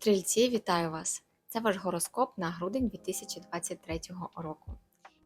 Стрільці, вітаю вас! Це ваш гороскоп на грудень 2023 року.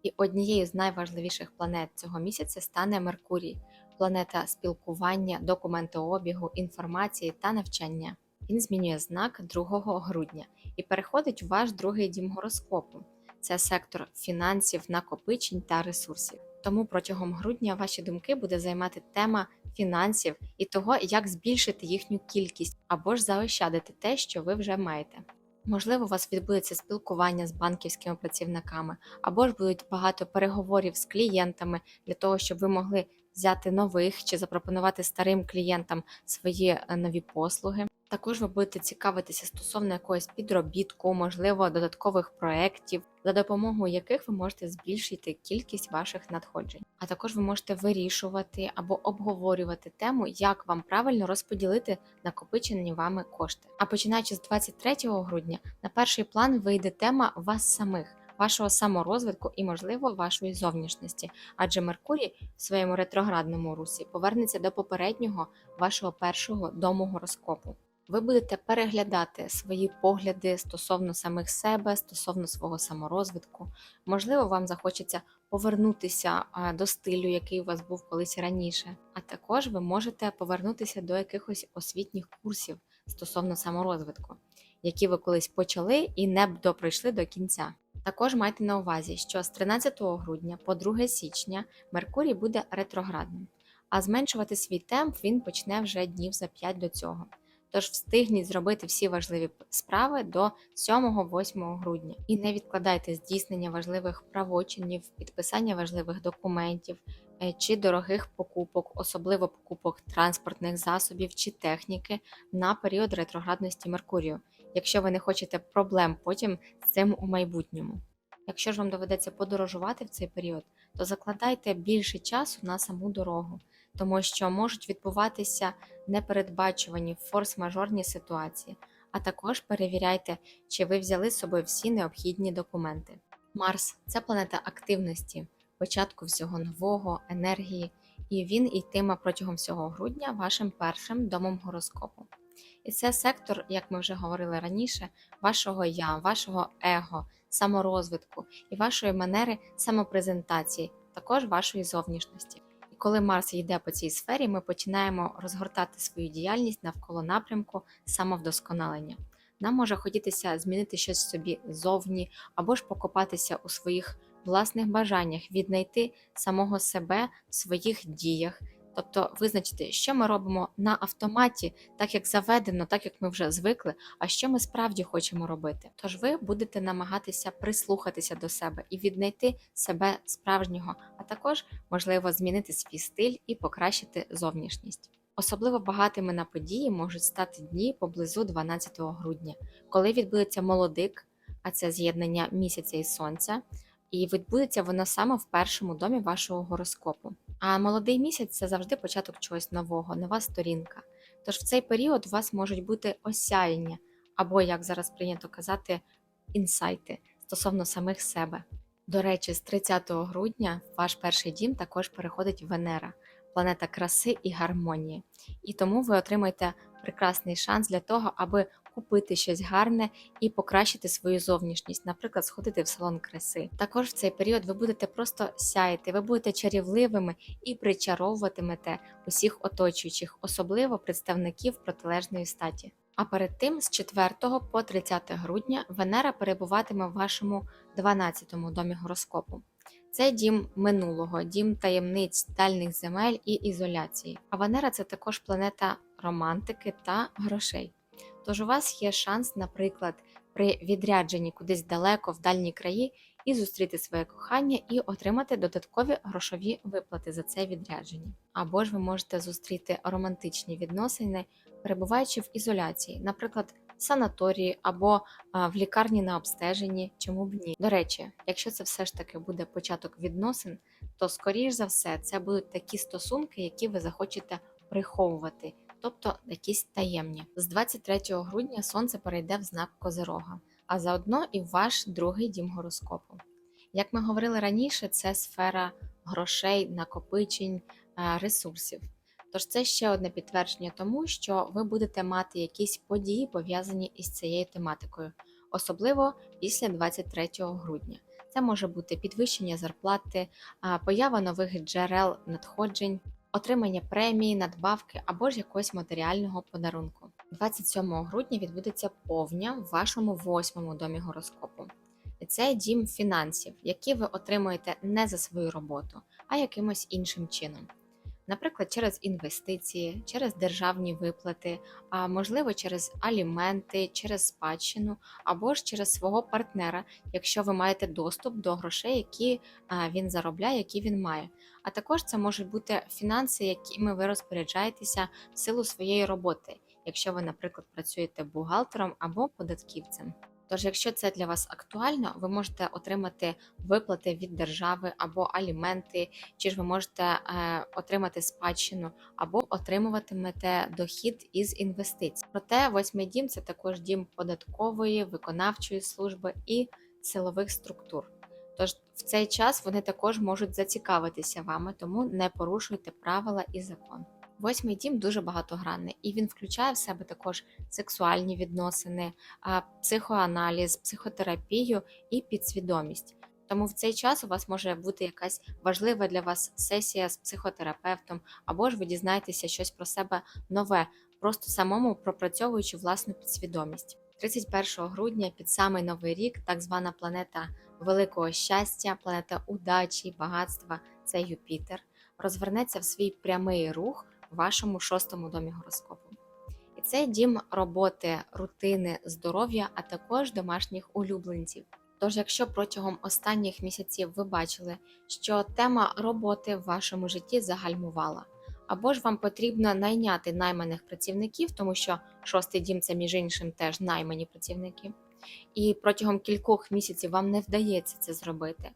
І однією з найважливіших планет цього місяця стане Меркурій, планета спілкування, документообігу, інформації та навчання. Він змінює знак 2 грудня і переходить у ваш другий дім гороскопу. Це сектор фінансів, накопичень та ресурсів. Тому протягом грудня ваші думки буде займати тема фінансів і того, як збільшити їхню кількість або ж заощадити те, що ви вже маєте. Можливо, у вас відбудеться спілкування з банківськими працівниками, або ж будуть багато переговорів з клієнтами для того, щоб ви могли взяти нових чи запропонувати старим клієнтам свої е, нові послуги. Також ви будете цікавитися стосовно якогось підробітку, можливо, додаткових проєктів, за допомогою яких ви можете збільшити кількість ваших надходжень. А також ви можете вирішувати або обговорювати тему, як вам правильно розподілити накопичені вами кошти. А починаючи з 23 грудня, на перший план вийде тема вас самих. Вашого саморозвитку і, можливо, вашої зовнішності, адже Меркурій в своєму ретроградному русі повернеться до попереднього вашого першого дому гороскопу. Ви будете переглядати свої погляди стосовно самих себе, стосовно свого саморозвитку. Можливо, вам захочеться повернутися до стилю, який у вас був колись раніше. А також ви можете повернутися до якихось освітніх курсів стосовно саморозвитку, які ви колись почали і не допройшли до кінця. Також майте на увазі, що з 13 грудня по 2 січня Меркурій буде ретроградним, а зменшувати свій темп він почне вже днів за 5 до цього. Тож встигніть зробити всі важливі справи до 7-8 грудня і не відкладайте здійснення важливих правочинів, підписання важливих документів е, чи дорогих покупок, особливо покупок транспортних засобів чи техніки на період ретроградності Меркурію, якщо ви не хочете проблем потім з цим у майбутньому. Якщо ж вам доведеться подорожувати в цей період, то закладайте більше часу на саму дорогу, тому що можуть відбуватися непередбачувані форс-мажорні ситуації, а також перевіряйте, чи ви взяли з собою всі необхідні документи. Марс це планета активності, початку всього нового, енергії, і він йтиме протягом всього грудня вашим першим домом гороскопу. І це сектор, як ми вже говорили раніше, вашого я, вашого его, саморозвитку і вашої манери самопрезентації, також вашої зовнішності. Коли Марс йде по цій сфері, ми починаємо розгортати свою діяльність навколо напрямку самовдосконалення. Нам може хотітися змінити щось собі зовні, або ж покопатися у своїх власних бажаннях, віднайти самого себе в своїх діях, тобто визначити, що ми робимо на автоматі, так як заведено, так як ми вже звикли, а що ми справді хочемо робити. Тож ви будете намагатися прислухатися до себе і віднайти себе справжнього, а також можливо змінити свій стиль і покращити зовнішність. Особливо багатими на події можуть стати дні поблизу 12 грудня, коли відбудеться молодик, а це з'єднання місяця і сонця, і відбудеться воно саме в першому домі вашого гороскопу. А молодий місяць це завжди початок чогось нового, нова сторінка. Тож в цей період у вас можуть бути осяяння, або, як зараз прийнято казати, інсайти стосовно самих себе. До речі, з 30 грудня в ваш перший дім також переходить Венера, планета краси і гармонії. І тому ви отримаєте прекрасний шанс для того, аби купити щось гарне і покращити свою зовнішність, наприклад, сходити в салон краси. Також в цей період ви будете просто сяяти, ви будете чарівливими і причаровуватимете усіх оточуючих, особливо представників протилежної статі. А перед тим, з 4 по 30 грудня, Венера перебуватиме в вашому 12-му домі гороскопу. Це дім минулого, дім таємниць, дальних земель і ізоляції. А Венера це також планета романтики та грошей. Тож у вас є шанс, наприклад, при відрядженні кудись далеко в дальні краї і зустріти своє кохання і отримати додаткові грошові виплати за це відрядження. Або ж ви можете зустріти романтичні відносини, перебуваючи в ізоляції, наприклад, в санаторії або а, в лікарні на обстеженні, чому б ні. До речі, якщо це все ж таки буде початок відносин, то скоріш за все це будуть такі стосунки, які ви захочете приховувати тобто якісь таємні. З 23 грудня сонце перейде в знак Козирога, а заодно і в ваш другий дім гороскопу. Як ми говорили раніше, це сфера грошей, накопичень, е, ресурсів. Тож це ще одне підтвердження тому, що ви будете мати якісь події пов'язані із цією тематикою, особливо після 23 грудня. Це може бути підвищення зарплати, поява нових джерел надходжень, отримання премії, надбавки або ж якогось матеріального подарунку. 27 грудня відбудеться повня в вашому восьмому домі гороскопу. І Це дім фінансів, які ви отримуєте не за свою роботу, а якимось іншим чином. Наприклад, через інвестиції, через державні виплати, а можливо через аліменти, через спадщину або ж через свого партнера, якщо ви маєте доступ до грошей, які він заробляє, які він має. А також це можуть бути фінанси, якими ви розпоряджаєтеся в силу своєї роботи, якщо ви, наприклад, працюєте бухгалтером або податківцем. Тож, якщо це для вас актуально, ви можете отримати виплати від держави або аліменти, чи ж ви можете е, отримати спадщину, або отримуватимете дохід із інвестицій. Проте восьмий дім це також дім податкової, виконавчої служби і силових структур. Тож в цей час вони також можуть зацікавитися вами, тому не порушуйте правила і закон. Восьмий дім дуже багатогранний, і він включає в себе також сексуальні відносини, психоаналіз, психотерапію і підсвідомість. Тому в цей час у вас може бути якась важлива для вас сесія з психотерапевтом, або ж ви дізнаєтеся щось про себе нове, просто самому пропрацьовуючи власну підсвідомість. 31 грудня під самий новий рік, так звана планета великого щастя, планета удачі, багатства це Юпітер, розвернеться в свій прямий рух вашому шостому домі гороскопу. І це дім роботи, рутини, здоров'я, а також домашніх улюбленців. Тож, якщо протягом останніх місяців ви бачили, що тема роботи в вашому житті загальмувала, або ж вам потрібно найняти найманих працівників, тому що шостий дім це між іншим теж наймані працівники, і протягом кількох місяців вам не вдається це зробити.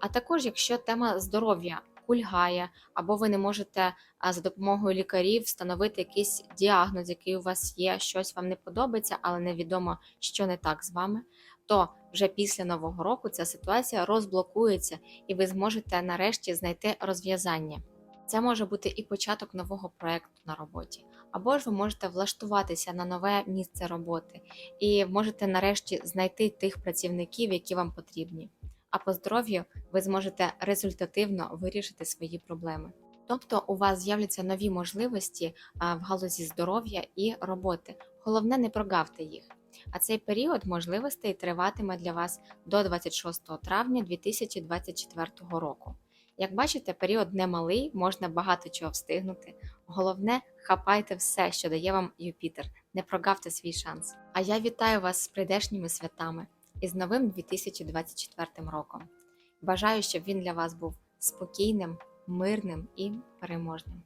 А також, якщо тема здоров'я кульгає, або ви не можете за допомогою лікарів встановити якийсь діагноз, який у вас є, щось вам не подобається, але невідомо, що не так з вами, то вже після нового року ця ситуація розблокується, і ви зможете нарешті знайти розв'язання. Це може бути і початок нового проекту на роботі, або ж ви можете влаштуватися на нове місце роботи і можете нарешті знайти тих працівників, які вам потрібні. А по здоров'ю ви зможете результативно вирішити свої проблеми. Тобто у вас з'являться нові можливості в галузі здоров'я і роботи. Головне, не прогавте їх. А цей період можливостей триватиме для вас до 26 травня 2024 року. Як бачите, період немалий, можна багато чого встигнути. Головне, хапайте все, що дає вам Юпітер, не прогавте свій шанс. А я вітаю вас з прийдешніми святами і з новим 2024 роком. Бажаю, щоб він для вас був спокійним, мирним і переможним.